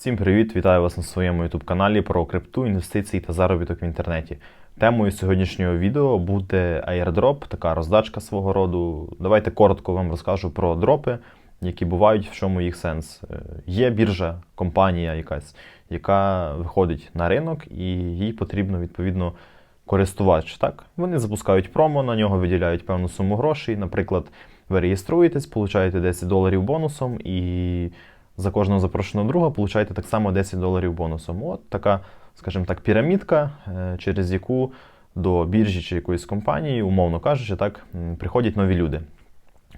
Всім привіт! Вітаю вас на своєму youtube каналі про крипту, інвестиції та заробіток в інтернеті. Темою сьогоднішнього відео буде airdrop, така роздачка свого роду. Давайте коротко вам розкажу про дропи, які бувають, в чому їх сенс. Е, Є біржа, компанія якась, яка виходить на ринок, і їй потрібно відповідно користувач. Так? Вони запускають промо, на нього виділяють певну суму грошей. Наприклад, ви реєструєтесь, получаєте 10 доларів бонусом і за кожного запрошеного друга получаєте так само 10 доларів бонусом. От така, скажімо так, пірамідка, е, через яку до біржі чи якоїсь компанії, умовно кажучи, так, приходять нові люди.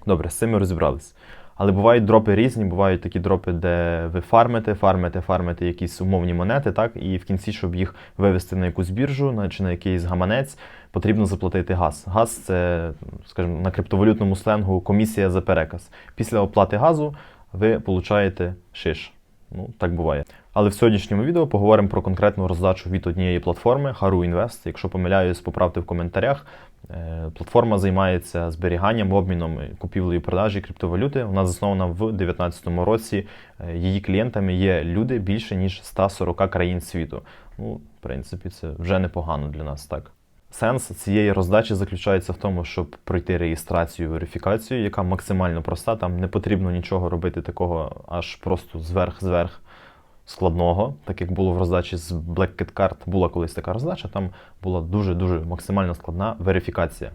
Добре, з цим ми розібрались. Але бувають дропи різні, бувають такі дропи, де ви фармите, фармите, фармите якісь умовні монети, так, і в кінці, щоб їх вивести на якусь біржу чи на якийсь гаманець, потрібно заплатити газ. Газ це, скажімо, на криптовалютному сленгу комісія за переказ. Після оплати газу ви получаєте шиш. Ну, так буває. Але в сьогоднішньому відео поговоримо про конкретну роздачу від однієї платформи Haru Invest. Якщо помиляюсь, поправте в коментарях. Е, Платформа займається зберіганням, обміном, купівлею і продажі криптовалюти. Вона заснована в 2019 році. Е, Її клієнтами є люди більше ніж 140 країн світу. Ну, в принципі, це вже непогано для нас, так. Сенс цієї роздачі заключається в тому, щоб пройти реєстрацію, верифікацію, яка максимально проста. Там не потрібно нічого робити такого аж просто зверх-зверх складного, так як було в роздачі з Black Cat Card, була колись така роздача, там була дуже-дуже максимально складна верифікація.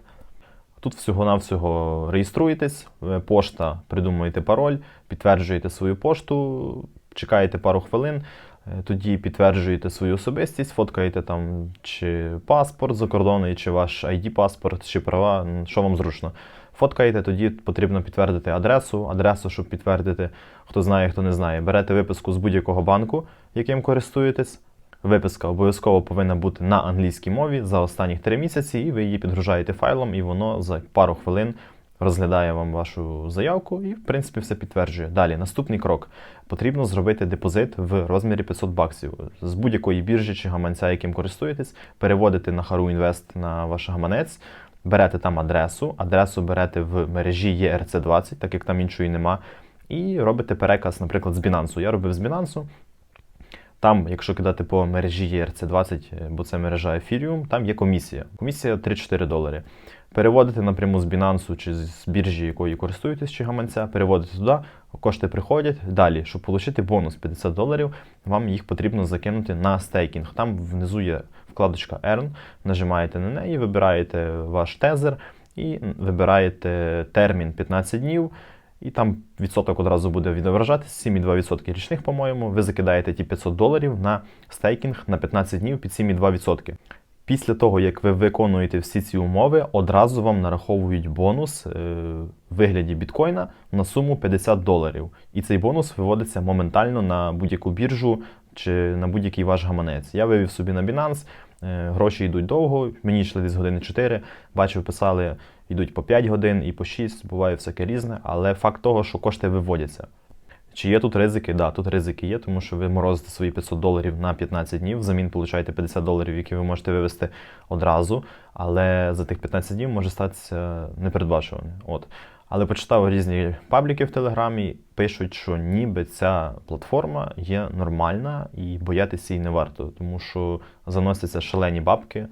Тут всього-навсього реєструєтесь, е, пошта, придумуєте пароль, підтверджуєте свою пошту, чекаєте пару хвилин, тоді підтверджуєте свою особистість, фоткаєте там чи паспорт закордонний, чи ваш ID-паспорт, чи права, що вам зручно. Фоткаєте, тоді потрібно підтвердити адресу. Адресу, щоб підтвердити, хто знає, хто не знає. Берете виписку з будь-якого банку, яким користуєтесь. Виписка обов'язково повинна бути на англійській мові за останні три місяці, і ви її підгружаєте файлом, і воно за пару хвилин розглядає вам вашу заявку і, в принципі, все підтверджує. Далі, наступний крок. Потрібно зробити депозит в розмірі 500 баксів з будь-якої біржі чи гаманця, яким користуєтесь, переводите на Haru Invest на ваш гаманець. Берете там адресу, адресу берете в мережі ERC20, так як там іншої нема, і робите переказ, наприклад, з Binance. Я робив з Binance. Там, якщо кидати по мережі ERC20, е, бо це мережа Ethereum, там є комісія. Комісія 3-4 долари. Переводите напряму з Binance чи з біржі, якою користуєтесь, чи гаманця, переводите туди, кошти приходять. Далі, щоб отримати бонус 50 доларів, вам їх потрібно закинути на стейкінг. Там внизу є вкладочка Earn, нажимаєте на неї, вибираєте ваш тезер і вибираєте термін 15 днів. І там відсоток одразу буде відображатися, 7,2% річних, по-моєму. Ви закидаєте ті 500 доларів на стейкінг на 15 днів під 7,2%. Після того, як ви виконуєте всі ці умови, одразу вам нараховують бонус е, в вигляді біткоїна на суму 50 доларів. І цей бонус виводиться моментально на будь-яку біржу чи на будь-який ваш гаманець. Я вивів собі на Binance, е, гроші йдуть довго, мені йшли десь години 4, бачив, писали, йдуть по 5 годин і по 6, буває всяке різне, але факт того, що кошти виводяться. Чи є тут ризики? Да, тут ризики є, тому що ви морозите свої 500 доларів на 15 днів, взамін получаєте 50 доларів, які ви можете вивести одразу, але за тих 15 днів може статися непередбачуване. От. Але почитав різні пабліки в Телеграмі, пишуть, що ніби ця платформа є нормальна і боятися її не варто, тому що заносяться шалені бабки,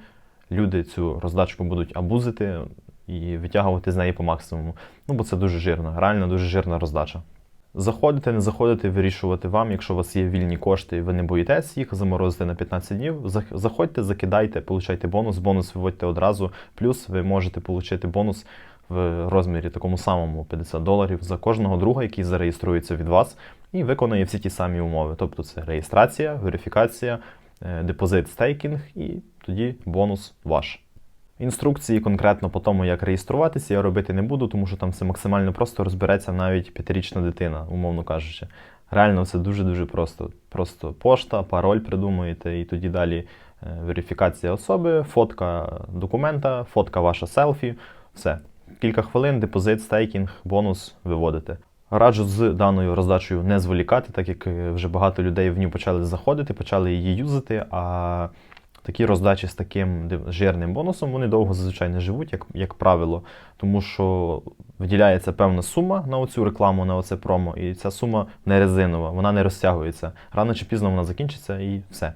люди цю роздачку будуть абузити і витягувати з неї по максимуму. Ну, бо це дуже жирно, реально дуже жирна роздача. Заходити, не заходити, вирішувати вам, якщо у вас є вільні кошти і ви не боїтесь їх заморозити на 15 днів. зах- Заходьте, закидайте, получайте бонус, бонус виводьте одразу. Плюс ви можете отримати бонус в розмірі такому самому 50 доларів за кожного друга, який зареєструється від вас і виконує всі ті самі умови. Тобто це реєстрація, верифікація, е, депозит, стейкінг і тоді бонус ваш. Інструкції конкретно по тому, як реєструватися, я робити не буду, тому що там все максимально просто розбереться навіть п'ятирічна дитина, умовно кажучи. Реально, це дуже-дуже просто. Просто пошта, пароль придумуєте, і тоді далі е, верифікація особи, фотка документа, фотка ваша селфі. Все. Кілька хвилин, депозит, стейкінг, бонус виводите. Раджу з даною роздачею не зволікати, так як е, вже багато людей в нього почали заходити, почали її юзати, а такі роздачі з таким жирним бонусом вони довго зазвичай не живуть, як, як правило, тому що виділяється певна сума на оцю рекламу, на оце промо, і ця сума не резинова, вона не розтягується. Рано чи пізно вона закінчиться і все.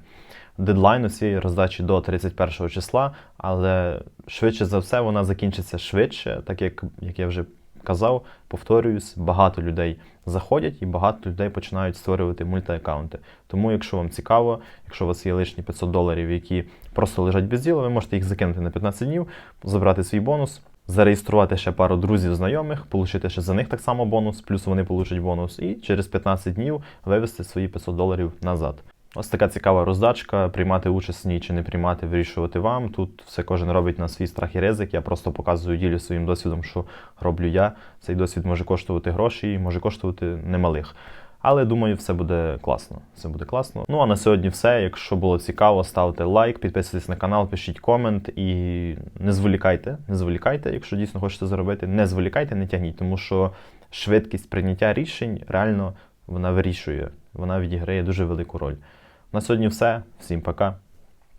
Дедлайн у цієї роздачі до 31 числа, але швидше за все вона закінчиться швидше, так як, як я вже казав, повторююсь, багато людей заходять і багато людей починають створювати мультиаккаунти. Тому, якщо вам цікаво, якщо у вас є лишні 500 доларів, які просто лежать без діла, ви можете їх закинути на 15 днів, забрати свій бонус, зареєструвати ще пару друзів, знайомих, отримати ще за них так само бонус, плюс вони получать бонус, і через 15 днів вивести свої 500 доларів назад. Ось така цікава роздачка. Приймати участь в ній чи не приймати, вирішувати вам. Тут все кожен робить на свій страх і ризик. Я просто показую ділю своїм досвідом, що роблю я. Цей досвід може коштувати гроші може коштувати немалих. Але думаю, все буде класно. Все буде класно. Ну а на сьогодні все. Якщо було цікаво, ставте лайк, підписуйтесь на канал, пишіть комент і не зволікайте. Не зволікайте, якщо дійсно хочете заробити. Не зволікайте, не тягніть, тому що швидкість прийняття рішень реально вона вирішує. Вона відіграє дуже велику роль. На сьогодні все. Всім пока.